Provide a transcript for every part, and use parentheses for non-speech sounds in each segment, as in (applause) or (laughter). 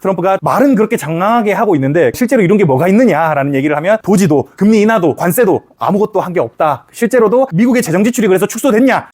트럼프가 말은 그렇게 장황하게 하고 있는데 실제로 이런 게 뭐가 있느냐라는 얘기를 하면 도지도, 금리 인하도, 관세도 아무것도 한 게 없다. 실제로도 미국의 재정 지출이 그래서 축소됐냐?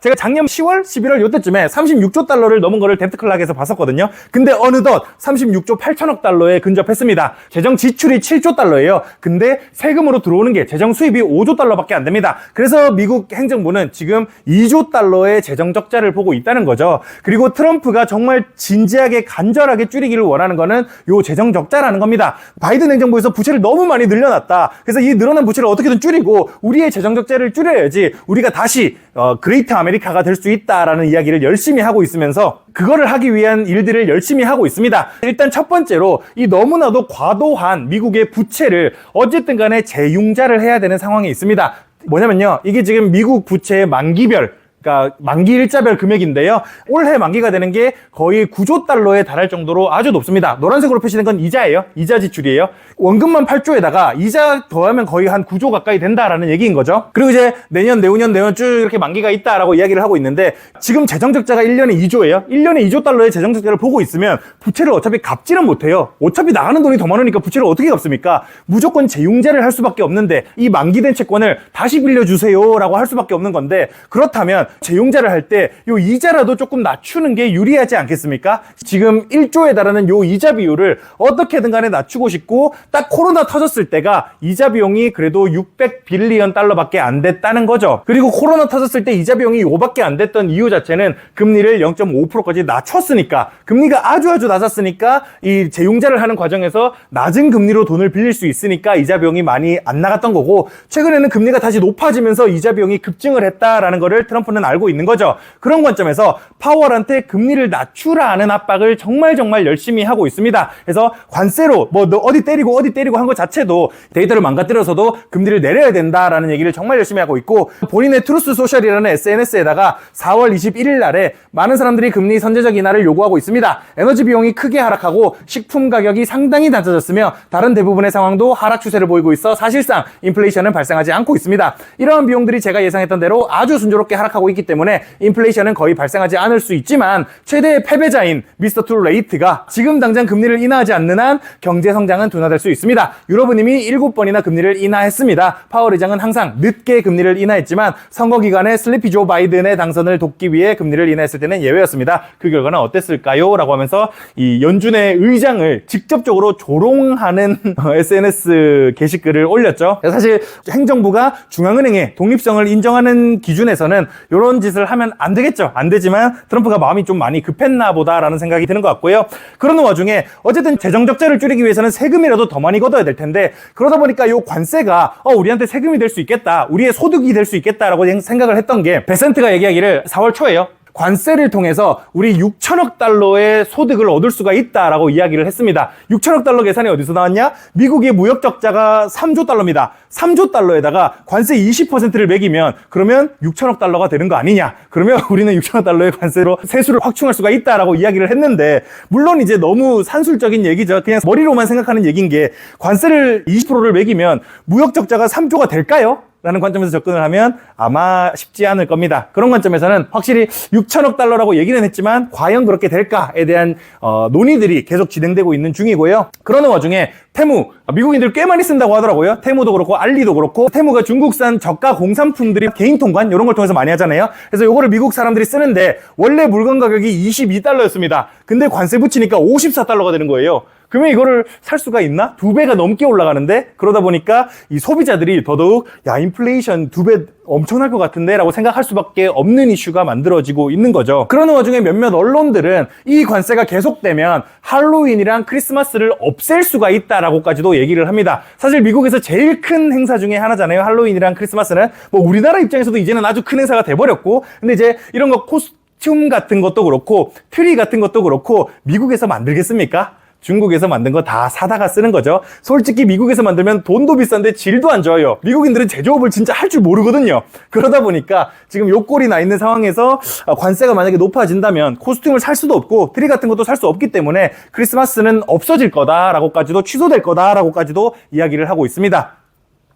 제가 작년 10월, 11월 요때쯤에 36조 달러를 넘은 거를 뎁트클락에서 봤었거든요. 근데 어느덧 36조 8천억 달러에 근접했습니다. 재정 지출이 7조 달러예요. 근데 세금으로 들어오는 게 재정 수입이 5조 달러밖에 안 됩니다. 그래서 미국 행정부는 지금 2조 달러의 재정 적자를 보고 있다는 거죠. 그리고 트럼프가 정말 진지하게 간절하게 줄이기를 원하는 거는 요 재정 적자라는 겁니다. 바이든 행정부에서 부채를 너무 많이 늘려놨다. 그래서 이 늘어난 부채를 어떻게든 줄이고 우리의 재정 적자를 줄여야지 우리가 다시 어, 그레이트 아메리카가 될 수 있다라는 이야기를 열심히 하고 있으면서 그거를 하기 위한 일들을 열심히 하고 있습니다. 일단 첫 번째로 이 너무나도 과도한 미국의 부채를 어쨌든 간에 재융자를 해야 되는 상황에 있습니다. 뭐냐면요. 이게 지금 미국 부채의 만기별 그러니까 만기 일자별 금액인데요. 올해 만기가 되는 게 거의 9조 달러에 달할 정도로 아주 높습니다. 노란색으로 표시된 건 이자예요. 이자 지출이에요. 원금만 8조에다가 이자 더하면 거의 한 9조 가까이 된다라는 얘기인 거죠. 그리고 이제 내년, 내후년, 내년 쭉 이렇게 만기가 있다라고 이야기를 하고 있는데 지금 재정 적자가 1년에 2조예요. 1년에 2조 달러의 재정 적자를 보고 있으면 부채를 어차피 갚지는 못해요. 어차피 나가는 돈이 더 많으니까 부채를 어떻게 갚습니까? 무조건 재융자를 할 수밖에 없는데 이 만기된 채권을 다시 빌려주세요라고 할 수밖에 없는 건데 그렇다면 재용자를 할 때 요 이자라도 조금 낮추는 게 유리하지 않겠습니까? 지금 1조에 달하는 요 이자 비율을 어떻게든 간에 낮추고 싶고 딱 코로나 터졌을 때가 이자 비용이 그래도 600 빌리언 달러밖에 안 됐다는 거죠. 그리고 코로나 터졌을 때 이자 비용이 요밖에 안 됐던 이유 자체는 금리를 0.5%까지 낮췄으니까 금리가 아주 아주 낮았으니까 이 재용자를 하는 과정에서 낮은 금리로 돈을 빌릴 수 있으니까 이자 비용이 많이 안 나갔던 거고 최근에는 금리가 다시 높아지면서 이자 비용이 급증을 했다라는 거를 트럼프는 알고 있는 거죠. 그런 관점에서 파월한테 금리를 낮추라는 압박을 정말 정말 열심히 하고 있습니다. 그래서 관세로 뭐너 어디 때리고 어디 때리고 한 것 자체도 데이터를 망가뜨려서도 금리를 내려야 된다라는 얘기를 정말 열심히 하고 있고 본인의 트루스 소셜이라는 SNS에다가 4월 21일 날에 많은 사람들이 금리 선제적 인하를 요구하고 있습니다. 에너지 비용이 크게 하락하고 식품 가격이 상당히 낮아졌으며 다른 대부분의 상황도 하락 추세를 보이고 있어 사실상 인플레이션은 발생하지 않고 있습니다. 이러한 비용들이 제가 예상했던 대로 아주 순조롭게 하락하고 있기 때문에 인플레이션은 거의 발생하지 않을 수 있지만 최대의 패배자인 미스터 투 레이트가 지금 당장 금리를 인하하지 않는 한 경제 성장은 둔화될 수 있습니다. 유럽은 이미 7번이나 금리를 인하했습니다. 파월 의장은 항상 늦게 금리를 인하했지만 선거 기간에 슬리피 조 바이든의 당선을 돕기 위해 금리를 인하했을 때는 예외였습니다. 그 결과는 어땠을까요? 라고 하면서 이 연준의 의장을 직접적으로 조롱하는 (laughs) SNS 게시글을 올렸죠. 사실 행정부가 중앙은행의 독립성을 인정하는 기준에서는 이런 짓을 하면 안 되겠죠. 안 되지만 트럼프가 마음이 좀 많이 급했나 보다라는 생각이 드는 것 같고요. 그러는 와중에 어쨌든 재정 적자를 줄이기 위해서는 세금이라도 더 많이 걷어야 될 텐데 그러다 보니까 이 관세가 어, 우리한테 세금이 될 수 있겠다. 우리의 소득이 될 수 있겠다라고 생각을 했던 게 베센트가 얘기하기를 4월 초에요. 관세를 통해서 우리 6천억 달러의 소득을 얻을 수가 있다라고 이야기를 했습니다. 6천억 달러 계산이 어디서 나왔냐? 미국의 무역 적자가 3조 달러입니다. 3조 달러에다가 관세 20%를 매기면 그러면 6천억 달러가 되는 거 아니냐? 그러면 (laughs) 우리는 6천억 달러의 관세로 세수를 확충할 수가 있다라고 이야기를 했는데 물론 이제 너무 산술적인 얘기죠. 그냥 머리로만 생각하는 얘기인 게 관세를 20%를 매기면 무역 적자가 3조가 될까요? 라는 관점에서 접근을 하면 아마 쉽지 않을 겁니다. 그런 관점에서는 확실히 6천억 달러라고 얘기는 했지만 과연 그렇게 될까에 대한 어, 논의들이 계속 진행되고 있는 중이고요. 그러는 와중에 테무 미국인들 꽤 많이 쓴다고 하더라고요. 테무도 그렇고 알리도 그렇고 테무가 중국산 저가 공산품들이 개인 통관 이런 걸 통해서 많이 하잖아요. 그래서 요거를 미국 사람들이 쓰는데 원래 물건 가격이 22달러였습니다. 근데 관세 붙이니까 54달러가 되는 거예요. 그러면 이거를 살 수가 있나? 두 배가 넘게 올라가는데 그러다 보니까 이 소비자들이 더더욱 야 인플레이션 두 배 엄청날 것 같은데 라고 생각할 수밖에 없는 이슈가 만들어지고 있는 거죠. 그러는 와중에 몇몇 언론들은 이 관세가 계속되면 할로윈이랑 크리스마스를 없앨 수가 있다라고까지도 얘기를 합니다. 사실 미국에서 제일 큰 행사 중에 하나잖아요. 할로윈이랑 크리스마스는 뭐 우리나라 입장에서도 이제는 아주 큰 행사가 돼버렸고 근데 이제 이런 거 코스 튬 같은 것도 그렇고 트리 같은 것도 그렇고 미국에서 만들겠습니까? 중국에서 만든 거 다 사다가 쓰는 거죠. 솔직히 미국에서 만들면 돈도 비싼데 질도 안 좋아요. 미국인들은 제조업을 진짜 할 줄 모르거든요. 그러다 보니까 지금 요 꼴이 나 있는 상황에서 아, 관세가 만약에 높아진다면 코스튬을 살 수도 없고 트리 같은 것도 살 수 없기 때문에 크리스마스는 없어질 거다라고까지도 취소될 거다라고까지도 이야기를 하고 있습니다.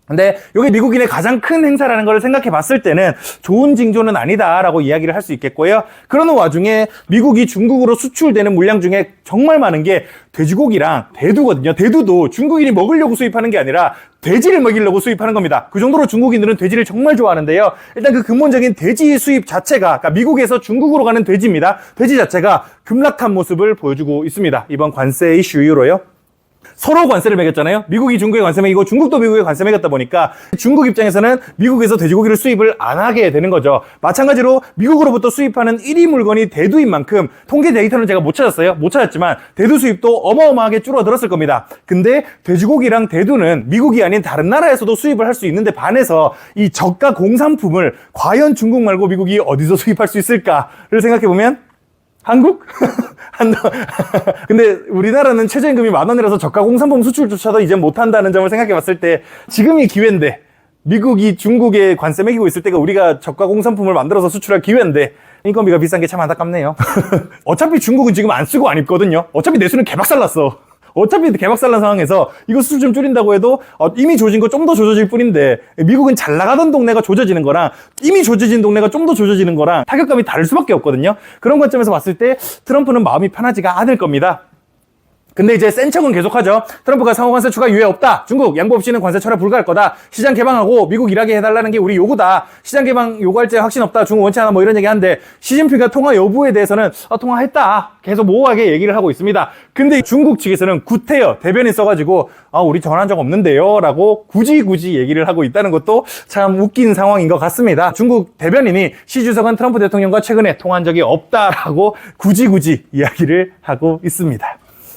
근데 이게 미국인의 가장 큰 행사라는 걸 생각해 봤을 때는 좋은 징조는 아니다라고 이야기를 할 수 있겠고요. 그러는 와중에 미국이 중국으로 수출되는 물량 중에 정말 많은 게 돼지고기랑 대두거든요. 대두도 중국인이 먹으려고 수입하는 게 아니라 돼지를 먹이려고 수입하는 겁니다. 그 정도로 중국인들은 돼지를 정말 좋아하는데요. 일단 그 근본적인 돼지 수입 자체가 그러니까 미국에서 중국으로 가는 돼지입니다. 돼지 자체가 급락한 모습을 보여주고 있습니다. 이번 관세 이슈 이후로요. 서로 관세를 매겼잖아요. 미국이 중국에 관세 매기고 중국도 미국에 관세 매겼다 보니까 중국 입장에서는 미국에서 돼지고기를 수입을 안 하게 되는 거죠. 마찬가지로 미국으로부터 수입하는 1위 물건이 대두인 만큼 통계 데이터는 제가 못 찾았어요. 못 찾았지만 대두 수입도 어마어마하게 줄어들었을 겁니다. 근데 돼지고기랑 대두는 미국이 아닌 다른 나라에서도 수입을 할 수 있는데 반해서 이 저가 공산품을 과연 중국 말고 미국이 어디서 수입할 수 있을까를 생각해 보면 한국? (laughs) 한 (laughs) 근데 우리나라는 최저임금이 만 원이라서 저가 공산품 수출조차도 이제 못한다는 점을 생각해 봤을 때 지금이 기회인데 미국이 중국에 관세 매기고 있을 때가 우리가 저가 공산품을 만들어서 수출할 기회인데 인건비가 비싼 게 참 안타깝네요. (laughs) 어차피 중국은 지금 안 쓰고 안 입거든요. 어차피 내수는 개박살 났어. 어차피 개박살난 상황에서 이거 수출 좀 줄인다고 해도 어, 이미 조진 거 좀 더 조져질 뿐인데 미국은 잘 나가던 동네가 조져지는 거랑 이미 조져진 동네가 좀 더 조져지는 거랑 타격감이 다를 수밖에 없거든요. 그런 관점에서 봤을 때 트럼프는 마음이 편하지가 않을 겁니다. 근데 이제 센 척은 계속하죠. 트럼프가 상호 관세 추가 유예 없다. 중국 양보 없이는 관세 철회 불가할 거다. 시장 개방하고 미국 일하게 해달라는 게 우리 요구다. 시장 개방 요구할 때 확신 없다. 중국 원치 않아 뭐 이런 얘기 하는데 시진핑가 통화 여부에 대해서는 아, 통화했다. 계속 모호하게 얘기를 하고 있습니다. 근데 중국 측에서는 구태여 대변인 써가지고 아 우리 전화한 적 없는데요. 라고 굳이 굳이 얘기를 하고 있다는 것도 참 웃긴 상황인 것 같습니다. 중국 대변인이 시 주석은 트럼프 대통령과 최근에 통화한 적이 없다라고 굳이 굳이 이야기를 하고 있습니다.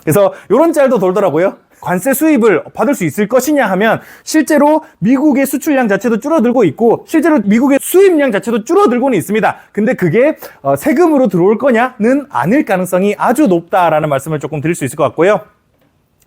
그래서 이런 짤도 돌더라고요. 관세 수입을 받을 수 있을 것이냐 하면 실제로 미국의 수출량 자체도 줄어들고 있고 실제로 미국의 수입량 자체도 줄어들고는 있습니다. 근데 그게 어, 세금으로 들어올 거냐는 아닐 가능성이 아주 높다라는 말씀을 조금 드릴 수 있을 것 같고요.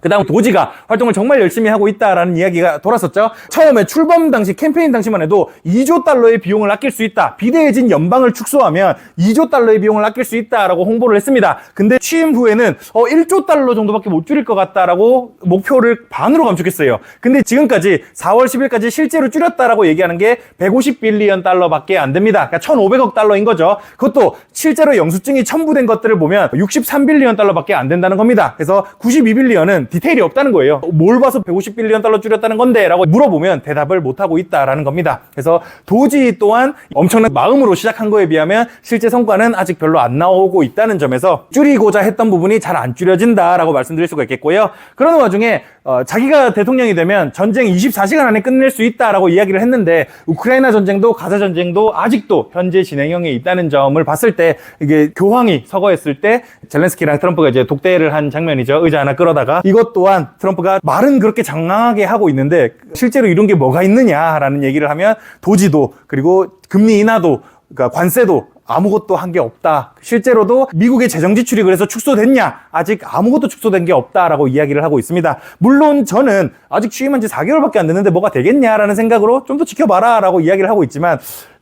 그 다음 도지가 활동을 정말 열심히 하고 있다라는 이야기가 돌았었죠. 처음에 출범 당시 캠페인 당시만 해도 2조 달러의 비용을 아낄 수 있다. 비대해진 연방을 축소하면 2조 달러의 비용을 아낄 수 있다라고 홍보를 했습니다. 근데 취임 후에는 어 1조 달러 정도밖에 못 줄일 것 같다라고 목표를 반으로 감축했어요. 근데 지금까지 4월 10일까지 실제로 줄였다라고 얘기하는 게 150빌리언 달러밖에 안 됩니다. 그러니까 1,500억 달러인 거죠. 그것도 실제로 영수증이 첨부된 것들을 보면 63빌리언 달러밖에 안 된다는 겁니다. 그래서 92빌리언은 디테일이 없다는 거예요. 뭘 봐서 150빌리언 달러 줄였다는 건데? 라고 물어보면 대답을 못하고 있다라는 겁니다. 그래서 도지 또한 엄청난 마음으로 시작한 거에 비하면 실제 성과는 아직 별로 안 나오고 있다는 점에서 줄이고자 했던 부분이 잘 안 줄여진다라고 말씀드릴 수가 있겠고요. 그러는 와중에 어, 자기가 대통령이 되면 전쟁 24시간 안에 끝낼 수 있다라고 이야기를 했는데 우크라이나 전쟁도 가자 전쟁도 아직도 현재 진행형에 있다는 점을 봤을 때 이게 교황이 서거했을 때 젤렌스키랑 트럼프가 이제 독대를 한 장면이죠. 의자 하나 끌어다가 이것 또한 트럼프가 말은 그렇게 장황하게 하고 있는데 실제로 이런 게 뭐가 있느냐라는 얘기를 하면 도지도 그리고 금리 인하도 그러니까 관세도 아무것도 한 게 없다. 실제로도 미국의 재정 지출이 그래서 축소됐냐? 아직 아무것도 축소된 게 없다라고 이야기를 하고 있습니다. 물론 저는 아직 취임한 지 4개월밖에 안 됐는데 뭐가 되겠냐라는 생각으로 좀 더 지켜봐라라고 이야기를 하고 있지만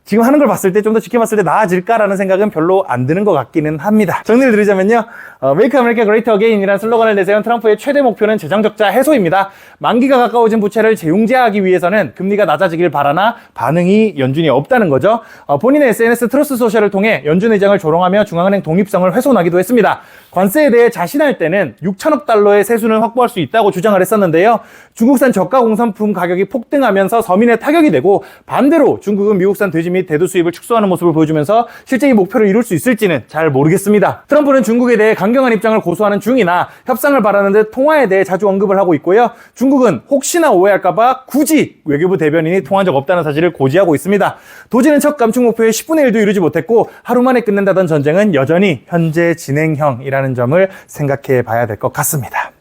지금 하는 걸 봤을 때 좀 더 지켜봤을 때 나아질까라는 생각은 별로 안 드는 것 같기는 합니다. 정리를 드리자면요. 어, Make America Great Again이라는 슬로건을 내세운 트럼프의 최대 목표는 재정 적자 해소입니다. 만기가 가까워진 부채를 재용제하기 위해서는 금리가 낮아지길 바라나 반응이 연준이 없다는 거죠. 어, 본인의 SNS 트러스 소셜을 통해 연준 의장을 조롱하며 중앙은행 독립성을 훼손하기도 했습니다. 관세에 대해 자신할 때는 6천억 달러의 세수는 확보할 수 있다고 주장을 했었는데요. 중국산 저가 공산품 가격이 폭등하면서 서민의 타격이 되고 반대로 중국은 미국산 돼지 및 대두 수입을 축소하는 모습을 보여주면서 실제 이 목표를 이룰 수 있을지는 잘 모르겠습니다. 트럼프는 중국에 대해 강경한 입장을 고수하는 중이나 협상을 바라는 듯 통화에 대해 자주 언급을 하고 있고요. 중국은 혹시나 오해할까봐 굳이 외교부 대변인이 통한 적 없다는 사실을 고지하고 있습니다. 도지는 첫 감축 목표의 10분의 1도 이루지 못했고 하루 만에 끝낸다던 전쟁은 여전히 현재 진행형이라는 점을 생각해 봐야 될 것 같습니다.